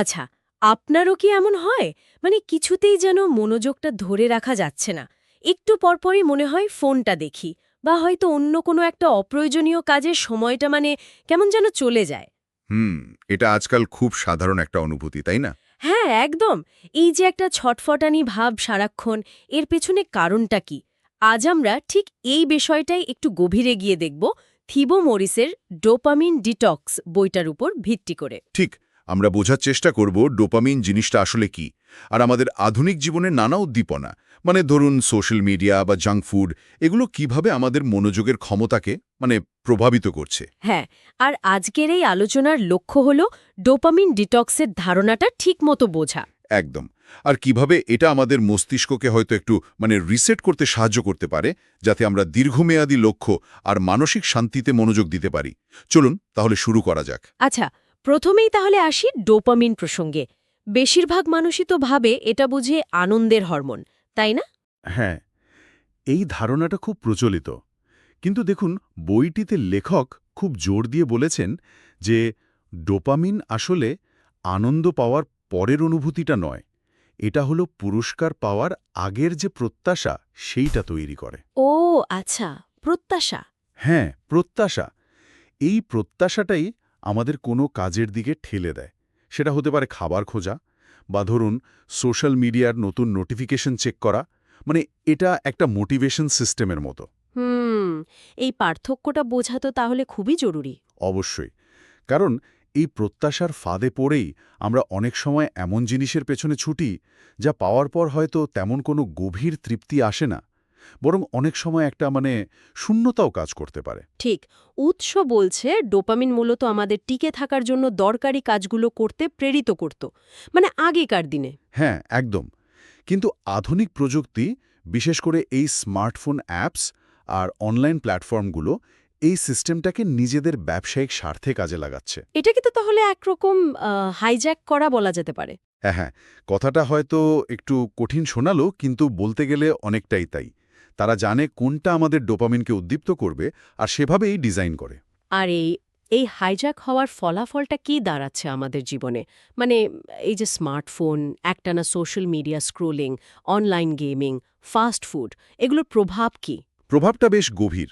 আচ্ছা আপনারও কি এমন হয়? মানে কিছুতেই যেন মনোযোগটা ধরে রাখা যাচ্ছে না। একটু পরপরই মনে হয় ফোনটা দেখি বা হয়তো অন্য কোনো একটা অপ্রয়োজনীয় কাজের সময়টা মানে কেমন যেন চলে যায়। হুম এটা আজকাল খুব সাধারণ একটা অনুভূতি তাই না? হ্যাঁ একদম। এই যে একটা ছটফটানি ভাব সারাক্ষণ এর পেছনে কারণটা কি? আজ আমরা ঠিক এই বিষয়টাই একটু গভীরে গিয়ে দেখব থিবো মরিসের ডোপামিন ডিটক্স বইটার উপর ভিত্তি করে। ঠিক আমরা বোঝার চেষ্টা করব ডোপামিন জিনিসটা আসলে কি। আর আমাদের আধুনিক জীবনে নানা উদ্দীপনা মানে ধরুন সোশ্যাল মিডিয়া বা জাঙ্ক ফুড এগুলো কীভাবে আমাদের মনোযোগের ক্ষমতাকে মানে প্রভাবিত করছে। হ্যাঁ আর আজকের এই আলোচনার লক্ষ্য হল ডোপামিন ডিটক্সের ধারণাটা ঠিকমতো বোঝা। একদম। আর কীভাবে এটা আমাদের মস্তিষ্ককে হয়তো একটু মানে রিসেট করতে সাহায্য করতে পারে যাতে আমরা দীর্ঘমেয়াদী লক্ষ্য আর মানসিক শান্তিতে মনোযোগ দিতে পারি। চলুন তাহলে শুরু করা যাক। আচ্ছা প্রথমেই তাহলে আসি ডোপামিন প্রসঙ্গে। বেশিরভাগ মানুষই তো ভাবে এটা বুঝে আনন্দের হরমোন তাই না? হ্যাঁ এই ধারণাটা খুব প্রচলিত। কিন্তু দেখুন বইটিতে লেখক খুব জোর দিয়ে বলেছেন যে ডোপামিন আসলে আনন্দ পাওয়ার পরের অনুভূতিটা নয় এটা হলো পুরস্কার পাওয়ার আগের যে প্রত্যাশা সেইটা তৈরি করে। ও আচ্ছা প্রত্যাশা। হ্যাঁ প্রত্যাশা। এই প্রত্যাশাটাই আমাদের কোনো কাজের দিকে ঠেলে দেয়। সেটা হতে পারে খাবার খোঁজা বা ধরুন সোশ্যাল মিডিয়ার নতুন নোটিফিকেশন চেক করা মানে এটা একটা মোটিভেশন সিস্টেমের মতো। হুম এই পার্থক্যটা বোঝা তো তাহলে খুবই জরুরি। অবশ্যই কারণ এই প্রত্যাশার ফাঁদে পড়েই আমরা অনেক সময় এমন জিনিসের পেছনে ছুটি যা পাওয়ার পর হয়তো তেমন কোনো গভীর তৃপ্তি আসে না। বরং অনেক সময় একটা মানে শূন্যতাও কাজ করতে পারে। ঠিক উৎস বলছে ডোপামিন মূলত আমাদের টিকে থাকার জন্য দরকারি কাজগুলো করতে প্রেরিত করত মানে আগেকার দিনে। হ্যাঁ একদম। কিন্তু আধুনিক প্রযুক্তি বিশেষ করে এই স্মার্টফোন অ্যাপস আর অনলাইন প্ল্যাটফর্মগুলো এই সিস্টেমটাকে নিজেদের ব্যবসায়িক স্বার্থে কাজে লাগাচ্ছে। এটাকে তো তাহলে একরকম হাইজ্যাক করা বলা যেতে পারে। হ্যাঁ হ্যাঁ কথাটা হয়তো একটু কঠিন শোনালো কিন্তু বলতে গেলে অনেকটাই তাই। তারা জানে কোনটা আমাদের ডোপামিনকে উদ্দীপ্ত করবে আর সেভাবেই ডিজাইন করে। আর এই এই হাইজ্যাক হওয়ার ফলাফলটা কি দাঁড়াচ্ছে আমাদের জীবনে? মানে এই যে স্মার্টফোন একটানা social media scrolling online gaming fast food এগুলোর প্রভাব কি? প্রভাবটা বেশ গভীর।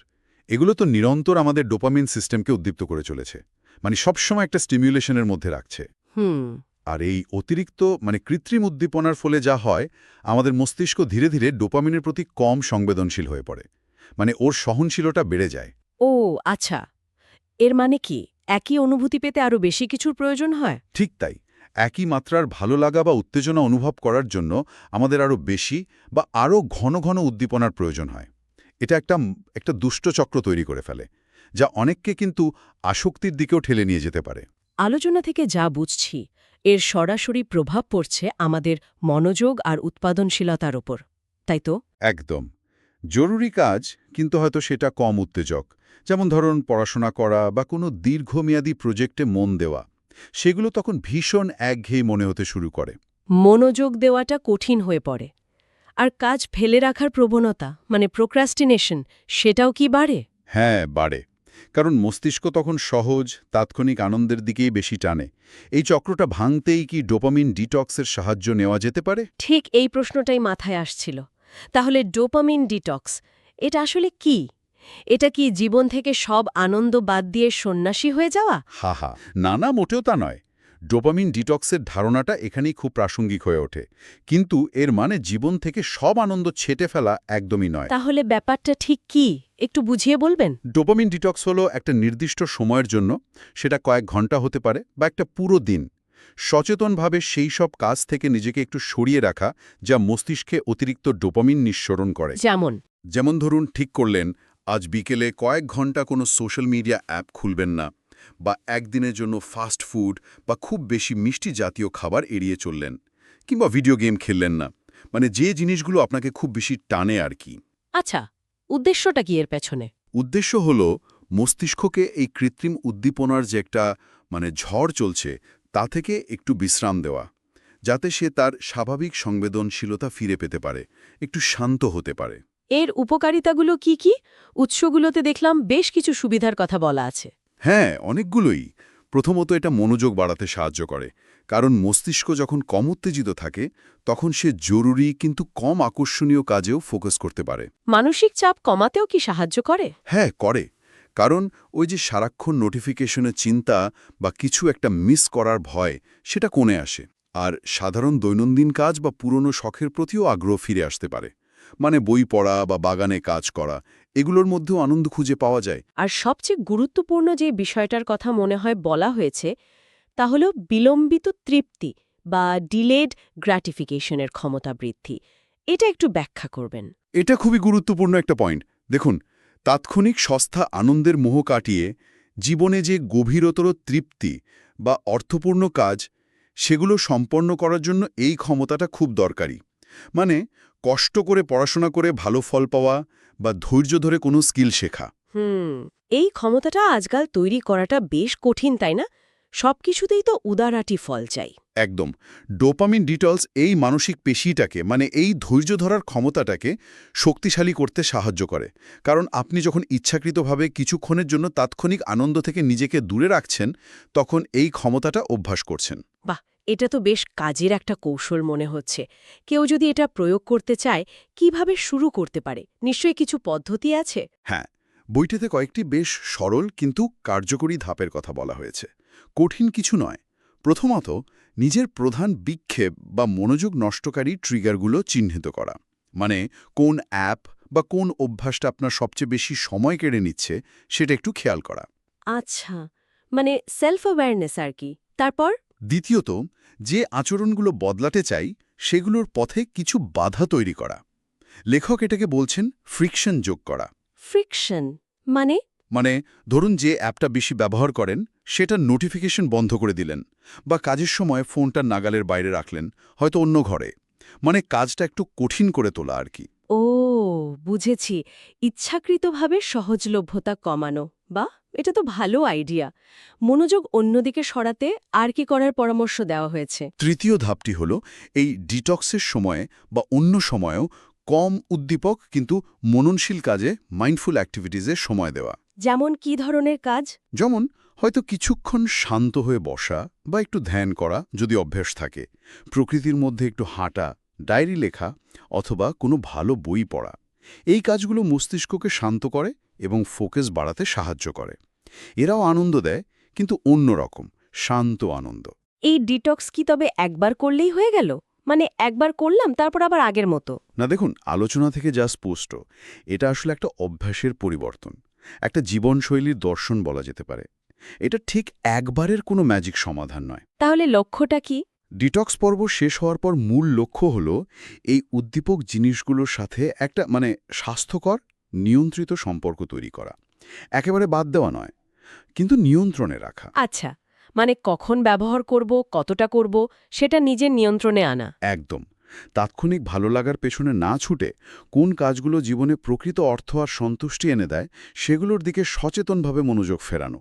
এগুলো তো নিরন্তর আমাদের ডোপামিন সিস্টেমকে উদ্দীপ্ত করে চলেছে। মানে সবসময় একটা স্টিমিউলেশনের মধ্যে রাখছে। হুম। আর এই অতিরিক্ত মানে কৃত্রিম উদ্দীপনার ফলে যা হয় আমাদের মস্তিষ্ক ধীরে ধীরে ডোপামিনের প্রতি কম সংবেদনশীল হয়ে পড়ে। মানে ওর সহনশীলতা বেড়ে যায়। ও আচ্ছা। এর মানে কি? একই অনুভূতি পেতে আরও বেশি কিছুর প্রয়োজন হয়? ঠিক তাই। একই মাত্রার ভালো লাগা বা উত্তেজনা অনুভব করার জন্য আমাদের আরও বেশি বা আরও ঘন ঘন উদ্দীপনার প্রয়োজন হয়। এটা একটা একটা দুষ্ট চক্র তৈরি করে ফেলে যা অনেককে কিন্তু আসক্তির দিকেও ঠেলে নিয়ে যেতে পারে। আলোচনা থেকে যা বুঝছি এর সরাসরি প্রভাব পড়ছে আমাদের মনোযোগ আর উৎপাদনশীলতার ওপর তাই তো? একদম। জরুরি কাজ কিন্তু হয়তো সেটা কম উত্তেজক। যেমন ধরুন পড়াশোনা করা বা কোনো দীর্ঘমেয়াদী প্রজেক্টে মন দেওয়া। সেগুলো তখন ভীষণ একঘেয়ে মনে হতে শুরু করে। মনোযোগ দেওয়াটা কঠিন হয়ে পড়ে। আর কাজ ফেলে রাখার প্রবণতা মানে প্রোক্রাস্টিনেশন সেটাও কি বাড়ে? হ্যাঁ বাড়ে। কারণ মস্তিষ্ক তখন সহজ তাৎক্ষণিক আনন্দের দিকেই বেশি টানে। এই চক্রটা ভাঙতেই কি ডোপামিন ডিটক্সের সাহায্য নেওয়া যেতে পারে? ঠিক এই প্রশ্নটাই মাথায় আসছিল। তাহলে ডোপামিন ডিটক্স এটা আসলে কি? এটা কি জীবন থেকে সব আনন্দ বাদ দিয়ে সন্ন্যাসী হয়ে যাওয়া? হা হা নানা মোটেও তা নয়। ডোপামিন ডিটক্সের ধারণাটা এখানেই খুব প্রাসঙ্গিক হয়ে ওঠে। কিন্তু এর মানে জীবন থেকে সব আনন্দ ছেটে ফেলা একদমই নয়। তাহলে ব্যাপারটা ঠিক কি? একটু বুঝিয়ে বলবেন? ডোপামিন ডিটক্স হলো একটা নির্দিষ্ট সময়ের জন্য সেটা কয়েক ঘণ্টা হতে পারে বা একটা পুরো দিন। সচেতনভাবে সেই সব কাজ থেকে নিজেকে একটু সরিয়ে রাখা যা মস্তিষ্কে অতিরিক্ত ডোপামিন নিঃসরণ করে। যেমন? যেমন ধরুন ঠিক করলেন আজ বিকেলে কয়েক ঘণ্টা কোনো সোশ্যাল মিডিয়া অ্যাপ খুলবেন না। বা একদিনের জন্য ফাস্ট ফুড বা খুব বেশি মিষ্টি জাতীয় খাবার এড়িয়ে চললেন কিংবা ভিডিও গেম খেললেন না। মানে যে জিনিসগুলো আপনাকে খুব বেশি টানে আর কি। আচ্ছা উদ্দেশ্যটা কি এর পেছনে? উদ্দেশ্য হল মস্তিষ্ককে এই কৃত্রিম উদ্দীপনার যে একটা মানে ঝড় চলছে তা থেকে একটু বিশ্রাম দেওয়া যাতে সে তার স্বাভাবিক সংবেদনশীলতা ফিরে পেতে পারে একটু শান্ত হতে পারে। এর উপকারিতাগুলো কি কি? উৎসগুলোতে দেখলাম বেশ কিছু সুবিধার কথা বলা আছে। হ্যাঁ অনেকগুলোই। প্রথমত এটা মনোযোগ বাড়াতে সাহায্য করে। কারণ মস্তিষ্ক যখন কম উত্তেজিত থাকে তখন সে জরুরি কিন্তু কম আকর্ষণীয় কাজেও ফোকাস করতে পারে। মানসিক চাপ কমাতেও কি সাহায্য করে? হ্যাঁ করে। কারণ ওই যে সারাক্ষণ নোটিফিকেশনের চিন্তা বা কিছু একটা মিস করার ভয় সেটা কোণে আসে। আর সাধারণ দৈনন্দিন কাজ বা পুরনো শখের প্রতিও আগ্রহ ফিরে আসতে পারে। মানে বই পড়া বা বাগানে কাজ করা এগুলোর মধ্যেও আনন্দ খুঁজে পাওয়া যায়। আর সবচেয়ে গুরুত্বপূর্ণ যে বিষয়টার কথা মনে হয় বলা হয়েছে তা হল বিলম্বিত তৃপ্তি বা ডিলেড গ্র্যাটিফিকেশনের ক্ষমতা বৃদ্ধি। এটা একটু ব্যাখ্যা করবেন। এটা খুবই গুরুত্বপূর্ণ একটা পয়েন্ট। দেখুন তাৎক্ষণিক সস্তা আনন্দের মোহ কাটিয়ে জীবনে যে গভীরতর তৃপ্তি বা অর্থপূর্ণ কাজ সেগুলো সম্পন্ন করার জন্য এই ক্ষমতাটা খুব দরকারি। মানে কষ্ট করে পড়াশোনা করে ভালো ফল পাওয়া বা ধৈর্য ধরে কোনো স্কিল শেখা। হুম এই ক্ষমতাটা আজকাল তৈরি করাটা বেশ কঠিন তাই না? সবকিছুতেই তো উদারাটি ফল চাই। একদম। ডোপামিন ডিটলস এই মানসিক পেশিটাকে মানে এই ধৈর্য ধরার ক্ষমতাটাকে শক্তিশালী করতে সাহায্য করে। কারণ আপনি যখন ইচ্ছাকৃতভাবে কিছুক্ষণের জন্য তাৎক্ষণিক আনন্দ থেকে নিজেকে দূরে রাখছেন তখন এই ক্ষমতাটা অভ্যাস করছেন। বাহ! এটা তো বেশ কাজের একটা কৌশল মনে হচ্ছে। কেউ যদি এটা প্রয়োগ করতে চায় কীভাবে শুরু করতে পারে? নিশ্চয়ই কিছু পদ্ধতি আছে? হ্যাঁ বইটিতে কয়েকটি বেশ সরল কিন্তু কার্যকরী ধাপের কথা বলা হয়েছে। কঠিন কিছু নয়। প্রথমত নিজের প্রধান বিক্ষেপ বা মনোযোগ নষ্টকারী ট্রিগারগুলো চিহ্নিত করা। মানে কোন অ্যাপ বা কোন অভ্যাসটা আপনার সবচেয়ে বেশি সময় কেড়ে নিচ্ছে সেটা একটু খেয়াল করা। আচ্ছা মানে সেলফ অ্যাওয়ারনেস আর কি। তারপর? দ্বিতীয়ত যে আচরণগুলো বদলাতে চাই সেগুলোর পথে কিছু বাধা তৈরি করা। লেখক এটাকে বলছেন ফ্রিকশন যোগ করা। ফ্রিকশন মানে? মানে ধরুন যে অ্যাপটা বেশি ব্যবহার করেন সেটা নোটিফিকেশন বন্ধ করে দিলেন বা কাজের সময় ফোনটা নাগালের বাইরে রাখলেন হয়তো অন্য ঘরে। মানে কাজটা একটু কঠিন করে তোলা আর কি। ও বুঝেছি। ইচ্ছাকৃতভাবে সহজলভ্যতা কমানো বা? এটা তো ভালো আইডিয়া। মনোযোগ অন্যদিকে সরাতে আর কি করার পরামর্শ দেওয়া হয়েছে। তৃতীয় ধাপটি হল এই ডিটক্সের সময়ে বা অন্য সময়েও কম উদ্দীপক কিন্তু মননশীল কাজে মাইন্ডফুল অ্যাক্টিভিটিসে সময় দেওয়া। যেমন কি ধরনের কাজ? যেমন হয়তো কিছুক্ষণ শান্ত হয়ে বসা বা একটু ধ্যান করা যদি অভ্যাস থাকে। প্রকৃতির মধ্যে একটু হাঁটা ডায়েরি লেখা অথবা কোনো ভালো বই পড়া। এই কাজগুলো মস্তিষ্ককে শান্ত করে এবং ফোকাস বাড়াতে সাহায্য করে। এরাও আনন্দ দেয় কিন্তু অন্যরকম শান্ত আনন্দ। এই ডিটক্স কি তবে একবার করলেই হয়ে গেল? মানে একবার করলাম তারপর আবার আগের মতো? না দেখুন আলোচনা থেকে যা স্পষ্ট এটা আসলে একটা অভ্যাসের পরিবর্তন। একটা জীবনশৈলীর দর্শন বলা যেতে পারে। এটা ঠিক একবারের কোনো ম্যাজিক সমাধান নয়। তাহলে লক্ষ্যটা কি? ডিটক্স পর্ব শেষ হওয়ার পর মূল লক্ষ্য হল এই উদ্দীপক জিনিসগুলোর সাথে একটা মানে স্বাস্থ্যকর নিয়ন্ত্রিত সম্পর্ক তৈরি করা। একেবারে বাদ দেওয়া নয় কিন্তু নিয়ন্ত্রণে রাখা। আচ্ছা মানে কখন ব্যবহার করব কতটা করব সেটা নিজের নিয়ন্ত্রণে আনা। একদম। তাৎক্ষণিক ভালো লাগার পেছনে না ছুটে কোন কাজগুলো জীবনে প্রকৃত অর্থ আর সন্তুষ্টি এনে দেয় সেগুলোর দিকে সচেতনভাবে মনোযোগ ফেরানো।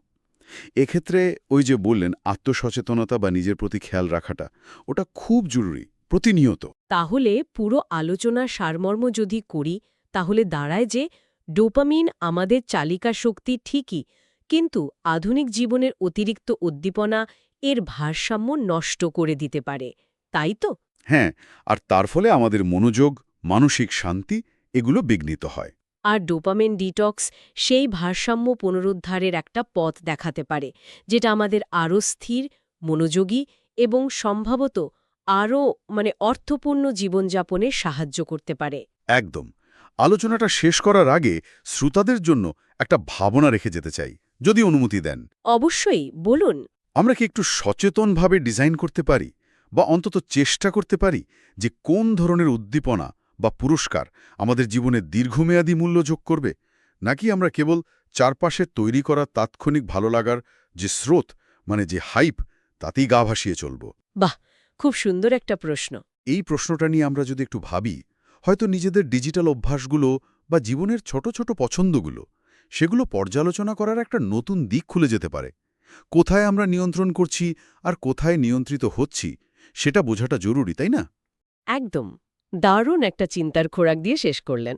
এক্ষেত্রে ওই যে বললেন আত্মসচেতনতা বা নিজের প্রতি খেয়াল রাখাটা ওটা খুব জরুরি প্রতিনিয়ত। তাহলে পুরো আলোচনার সারমর্ম যদি করি তাহলে দাঁড়ায় যে ডোপামিন আমাদের চালিকা শক্তি ঠিকই কিন্তু আধুনিক জীবনের অতিরিক্ত উদ্দীপনা এর ভারসাম্য নষ্ট করে দিতে পারে তাই তো? হ্যাঁ আর তার ফলে আমাদের মনোযোগ মানসিক শান্তি এগুলো বিঘ্নিত হয়। আর ডোপামিন ডিটক্স সেই ভারসাম্য পুনরুদ্ধারের একটা পথ দেখাতে পারে যেটা আমাদের আরও স্থির মনোযোগী এবং সম্ভবত আরও মানে অর্থপূর্ণ জীবনযাপনে সাহায্য করতে পারে। একদম। আলোচনাটা শেষ করার আগে শ্রোতাদের জন্য একটা ভাবনা রেখে যেতে চাই যদি অনুমতি দেন। অবশ্যই বলুন। আমরা কি একটু সচেতনভাবে ডিজাইন করতে পারি বা অন্তত চেষ্টা করতে পারি যে কোন ধরনের উদ্দীপনা বা পুরস্কার আমাদের জীবনে দীর্ঘমেয়াদী মূল্য যোগ করবে নাকি আমরা কেবল চারপাশে তৈরি করা তাৎক্ষণিক ভালো লাগার যে স্রোত মানে যে হাইপ তাতেই গা ভাসিয়ে চলব? বাহ! খুব সুন্দর একটা প্রশ্ন। এই প্রশ্নটা নিয়ে আমরা যদি একটু ভাবি হয়তো নিজেদের ডিজিটাল অভ্যাসগুলো বা জীবনের ছোট ছোট পছন্দগুলো, সেগুলো পর্যালোচনা করার একটা নতুন দিক খুলে যেতে পারে। কোথায় আমরা নিয়ন্ত্রণ করছি আর কোথায় নিয়ন্ত্রিত হচ্ছি, সেটা বোঝাটা জরুরি, তাই না? একদম। দারুণ একটা চিন্তার খোরাক দিয়ে শেষ করলেন।